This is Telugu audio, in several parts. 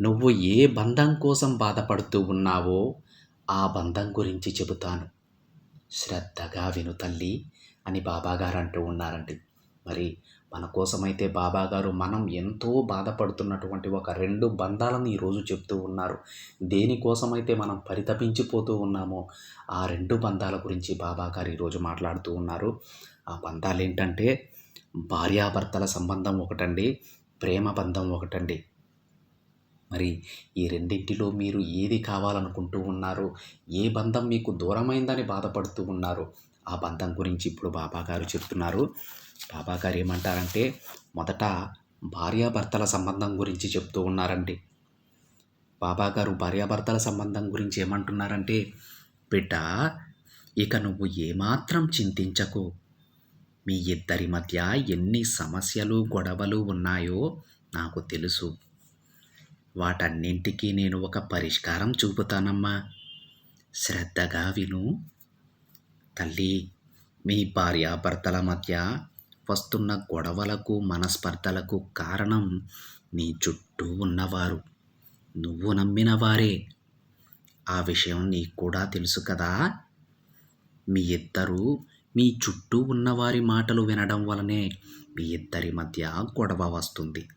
నువ్వు ఏ బంధం కోసం బాధపడుతూ ఉన్నావో ఆ బంధం గురించి చెబుతాను. శ్రద్ధగా విను తల్లి అని బాబాగారు అంటూ ఉన్నారండి. మరి మన కోసమైతే బాబాగారు మనం ఎంతో బాధపడుతున్నటువంటి ఒక రెండు బంధాలను ఈరోజు చెప్తూ ఉన్నారు. దేనికోసమైతే మనం పరితపించిపోతూ ఉన్నామో ఆ రెండు బంధాల గురించి బాబాగారు ఈరోజు మాట్లాడుతూ ఉన్నారు. ఆ బంధాలు ఏంటంటే భార్యాభర్తల సంబంధం ఒకటండి ప్రేమ బంధం ఒకటండి. మరి ఈ రెండింటిలో మీరు ఏది కావాలనుకుంటూ ఉన్నారు ఏ బంధం మీకు దూరమైందని బాధపడుతూ ఉన్నారు ఆ బంధం గురించి ఇప్పుడు బాబాగారు చెప్తున్నారు. బాబాగారు ఏమంటారంటే మొదట భార్యాభర్తల సంబంధం గురించి చెప్తూ ఉన్నారండి. బాబాగారు భార్యాభర్తల సంబంధం గురించి ఏమంటున్నారంటే బిడ్డ ఇక నువ్వు ఏమాత్రం చింతించకు. మీ ఇద్దరి మధ్య ఎన్ని సమస్యలు గొడవలు ఉన్నాయో నాకు తెలుసు. వాటన్నింటికీ నేను ఒక పరిష్కారం చూపుతానమ్మా. శ్రద్ధగా విను. తల్లి మీ భార్యాభర్తల మధ్య వస్తున్న గొడవలకు మనస్పర్ధలకు కారణం నీ చుట్టూ ఉన్నవారు. నువ్వు నమ్మిన వారే. ఆ విషయం నీకు కూడా తెలుసు కదా. మీ ఇద్దరూ మీ చుట్టూ ఉన్నవారి మాటలు వినడం వలనే మీ ఇద్దరి మధ్య గొడవ వస్తుంది.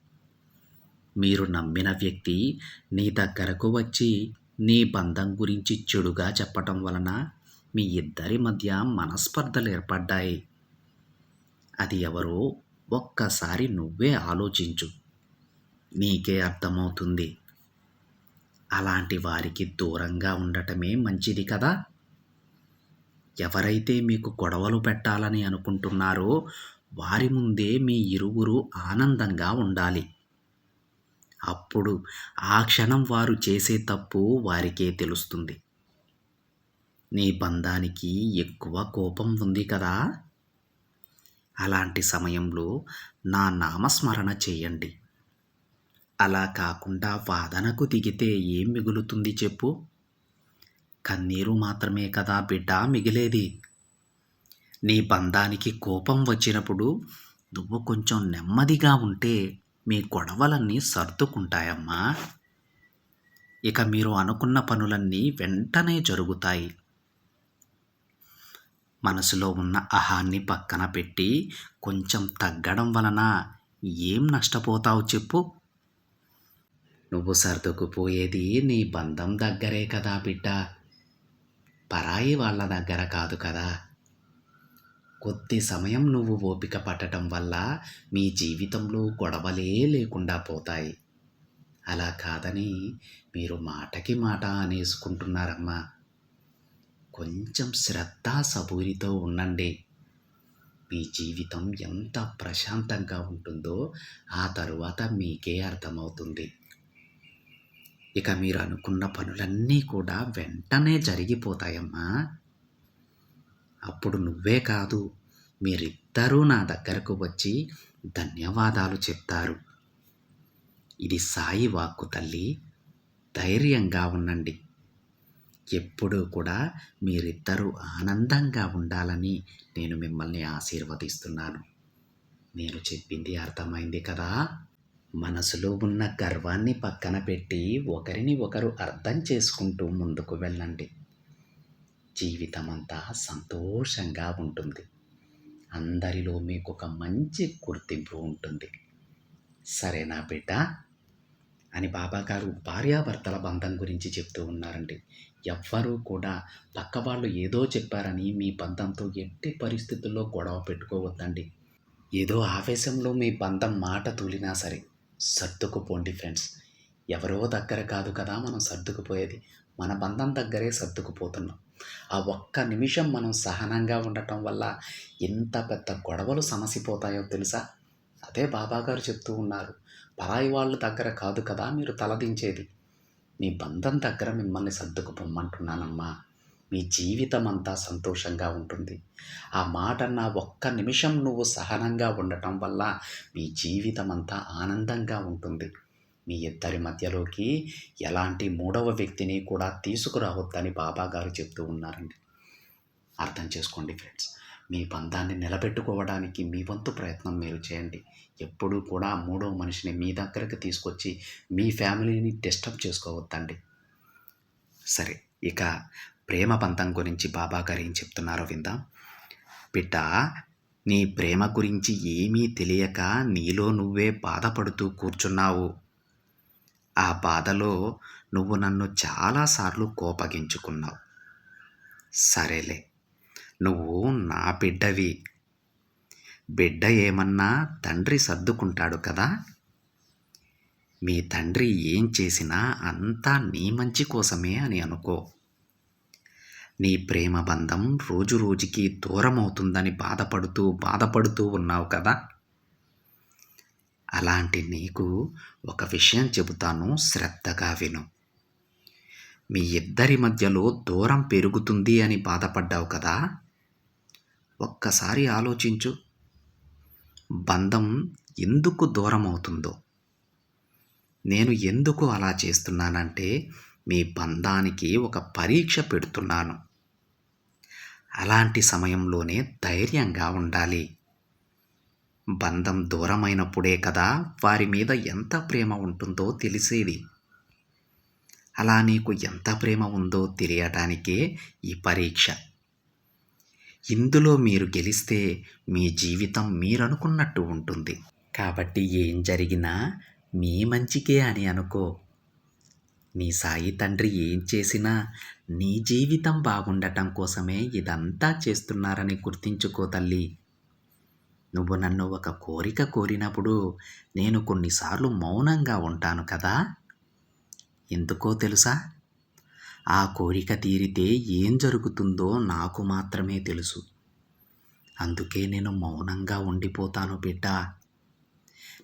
మీరు నమ్మిన వ్యక్తి నీ దగ్గరకు వచ్చి నీ బంధం గురించి చెడుగా చెప్పటం వలన మీ ఇద్దరి మధ్య మనస్పర్ధలు ఏర్పడ్డాయి. అది ఎవరో ఒక్కసారి నువ్వే ఆలోచించు. నీకే అర్థమవుతుంది. అలాంటి వారికి దూరంగా ఉండటమే మంచిది కదా? ఎవరైతే మీకు గొడవలు పెట్టాలని అనుకుంటున్నారో వారి ముందే మీ ఇరువురు ఆనందంగా ఉండాలి. అప్పుడు ఆ క్షణం వారు చేసే తప్పు వారికే తెలుస్తుంది. నీ బంధానికి ఎక్కువ కోపం ఉంది కదా? అలాంటి సమయంలో నా నామస్మరణ చేయండి. అలా కాకుండా వాదనకు దిగితే ఏం మిగులుతుంది చెప్పు. కన్నీరు మాత్రమే కదా బిడ్డ మిగిలేది. నీ బంధానికి కోపం వచ్చినప్పుడు నువ్వు కొంచెం నెమ్మదిగా ఉంటే మీ గొడవలన్నీ సర్దుకుంటాయమ్మా. ఇక మీరు అనుకున్న పనులన్నీ వెంటనే జరుగుతాయి. మనసులో ఉన్న అహాన్ని పక్కన పెట్టి కొంచెం తగ్గడం వలన ఏం నష్టపోతావు చెప్పు. నువ్వు సర్దుకుపోయేది నీ బంధం దగ్గరే కదా బిడ్డ. పరాయి వాళ్ళ దగ్గర కాదు కదా. కొద్ది సమయం నువ్వు ఓపిక పట్టడం వల్ల మీ జీవితంలో గొడవలే లేకుండా పోతాయి. అలా కాదని మీరు మాటకి మాట అనేసుకుంటున్నారమ్మా. కొంచెం శ్రద్ధ సబూరితో ఉండండి. మీ జీవితం ఎంత ప్రశాంతంగా ఉంటుందో ఆ తరువాత మీకే అర్థమవుతుంది. ఇక మీరు అనుకున్న పనులన్నీ కూడా వెంటనే జరిగిపోతాయమ్మా. అప్పుడు నువ్వే కాదు మీరిద్దరూ నా దగ్గరకు వచ్చి ధన్యవాదాలు చెప్తారు. ఇది సాయి వాక్కు తల్లి ధైర్యంగా ఉండండి. ఎప్పుడూ కూడా మీరిద్దరూ ఆనందంగా ఉండాలని నేను మిమ్మల్ని ఆశీర్వదిస్తున్నాను. నేను చెప్పింది అర్థమైంది కదా? మనసులో ఉన్న గర్వాన్ని పక్కన పెట్టి ఒకరిని ఒకరు అర్థం చేసుకుంటూ ముందుకు వెళ్ళండి. జీవితమంతా సంతోషంగా ఉంటుంది. అందరిలో మీకు ఒక మంచి గుర్తింపు ఉంటుంది. సరేనా బిడ్డ? అని బాబాగారు భార్యాభర్తల బంధం గురించి చెప్తూ ఉన్నారండి. ఎవ్వరూ కూడా పక్క వాళ్ళు ఏదో చెప్పారని మీ బంధంతో ఎట్టి పరిస్థితుల్లో గొడవ పెట్టుకోవద్దండి. ఏదో ఆవేశంలో మీ బంధం మాట తూలినా సరే సర్దుకుపోండి ఫ్రెండ్స్. ఎవరో దగ్గర కాదు కదా మనం సర్దుకుపోయేది. మన బంధం దగ్గరే సర్దుకుపోతున్నాం. ఆ ఒక్క నిమిషం మనం సహనంగా ఉండటం వల్ల ఎంత పెద్ద గొడవలు సమసిపోతాయో తెలుసా? అదే బాబాగారు చెప్తూ ఉన్నారు పరాయి వాళ్ళ దగ్గర కాదు కదా మీరు తలదించేది. మీ బంధం దగ్గర మిమ్మల్ని సర్దుకుపోమ్మంటున్నానమ్మా. మీ జీవితం అంతా సంతోషంగా ఉంటుంది. ఆ మాట నా ఒక్క నిమిషం నువ్వు సహనంగా ఉండటం వల్ల మీ జీవితం అంతా ఆనందంగా ఉంటుంది. మీ ఇద్దరి మధ్యలోకి ఎలాంటి మూడవ వ్యక్తిని కూడా తీసుకురావద్దని బాబా గారు చెప్తూ ఉన్నారండి. అర్థం చేసుకోండి ఫ్రెండ్స్. మీ బంధాన్ని నిలబెట్టుకోవడానికి మీ వంతు ప్రయత్నం మీరు చేయండి. ఎప్పుడూ కూడా మూడవ మనిషిని మీ దగ్గరకు తీసుకొచ్చి మీ ఫ్యామిలీని డిస్టర్బ్ చేసుకోవద్దండి. సరే ఇక ప్రేమ బంధం గురించి బాబా గారు ఏం చెప్తున్నారో విందాం. బిడ్డ నీ ప్రేమ గురించి ఏమీ తెలియక నీలో నువ్వే బాధపడుతూ కూర్చున్నావు. ఆ బాధలో నువ్వు నన్ను చాలాసార్లు కోపగించుకున్నావు. సరేలే నువ్వు నా బిడ్డవి. బిడ్డ ఏమన్నా తండ్రి సర్దుకుంటాడు కదా? మీ తండ్రి ఏం చేసినా అంతా నీ మంచి కోసమే అని అనుకో. నీ ప్రేమ బంధం రోజు రోజుకి దూరం అవుతుందని బాధపడుతూ బాధపడుతూ ఉన్నావు కదా? అలాంటి నీకు ఒక విషయం చెబుతాను శ్రద్ధగా విను. మీ ఇద్దరి మధ్యలో దూరం పెరుగుతుంది అని బాధపడ్డావు కదా? ఒక్కసారి ఆలోచించు. బంధం ఎందుకు దూరం అవుతుందో నేను ఎందుకు అలా చేస్తున్నానంటే మీ బంధానికి ఒక పరీక్ష పెడుతున్నాను. అలాంటి సమయంలోనే ధైర్యంగా ఉండాలి. బంధం దూరమైనప్పుడే కదా వారి మీద ఎంత ప్రేమ ఉంటుందో తెలిసేది. అలా నీకు ఎంత ప్రేమ ఉందో తెలియటానికే ఈ పరీక్ష. ఇందులో మీరు గెలిస్తే మీ జీవితం మీరనుకున్నట్టు ఉంటుంది. కాబట్టి ఏం జరిగినా మీ మంచికే అని అనుకో. నీ సాయి తండ్రి ఏం చేసినా నీ జీవితం బాగుండటం కోసమే ఇదంతా చేస్తున్నారని గుర్తించుకో తల్లి. నువ్వు నన్ను ఒక కోరిక కోరినప్పుడు నేను కొన్నిసార్లు మౌనంగా ఉంటాను కదా? ఎందుకో తెలుసా? ఆ కోరిక తీరితే ఏం జరుగుతుందో నాకు మాత్రమే తెలుసు. అందుకే నేను మౌనంగా ఉండిపోతాను బిడ్డ.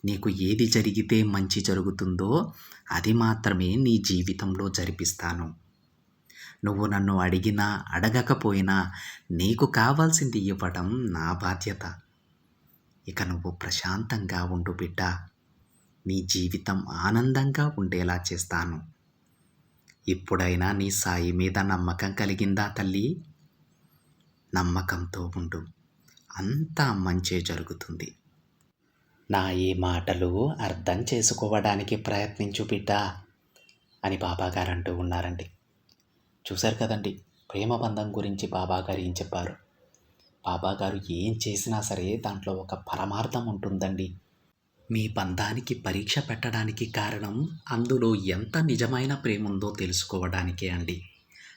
నీకు ఏది జరిగితే మంచి జరుగుతుందో అది మాత్రమే నీ జీవితంలో జరిపిస్తాను. నువ్వు నన్ను అడిగినా అడగకపోయినా నీకు కావాల్సింది ఇవ్వటం నా బాధ్యత. ఇక నువ్వు ప్రశాంతంగా ఉండు బిడ్డ. నీ జీవితం ఆనందంగా ఉండేలా చేస్తాను. ఇప్పుడైనా నీ సాయి మీద నమ్మకం కలిగిందా తల్లి? నమ్మకంతో ఉండు. అంతా మంచే జరుగుతుంది. నా ఈ మాటలు అర్థం చేసుకోవడానికి ప్రయత్నించు బిడ్డ అని బాబాగారు అంటూ ఉన్నారండి. చూశారు కదండి ప్రేమ బంధం గురించి బాబాగారు ఏం చెప్పారు? బాబాగారు ఏం చేసినా సరే దాంట్లో ఒక పరమార్థం ఉంటుందండి. మీ బంధానికి పరీక్ష పెట్టడానికి కారణం అందులో ఎంత నిజమైన ప్రేముందో తెలుసుకోవడానికే అండి.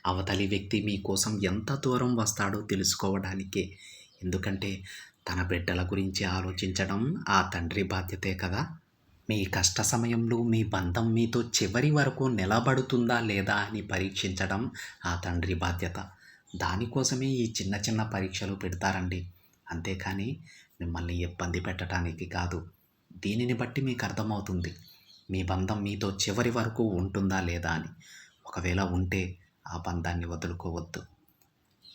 అవతలి వ్యక్తి మీకోసం ఎంత దూరం వస్తాడో తెలుసుకోవడానికే. ఎందుకంటే తన బిడ్డల గురించి ఆలోచించడం ఆ తండ్రి బాధ్యతే కదా. మీ కష్ట సమయంలో మీ బంధం మీతో చివరి వరకు నిలబడుతుందా లేదా అని పరీక్షించడం ఆ తండ్రి బాధ్యత. దానికోసమే ఈ చిన్న చిన్న పరీక్షలు పెడతారండి. అంతేకాని మిమ్మల్ని ఇబ్బంది పెట్టడానికి కాదు. దీనిని బట్టి మీకు అర్థమవుతుంది. మీ బంధం మీతో చివరి వరకు ఉంటుందా లేదా అని. ఒకవేళ ఉంటే ఆ బంధాన్ని వదులుకోవద్దు.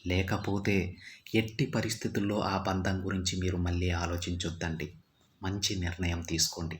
లేకపోతే ఎట్టి పరిస్థితుల్లో ఆ బంధం గురించి మీరు మళ్ళీ ఆలోచించొద్దండి. మంచి నిర్ణయం తీసుకోండి.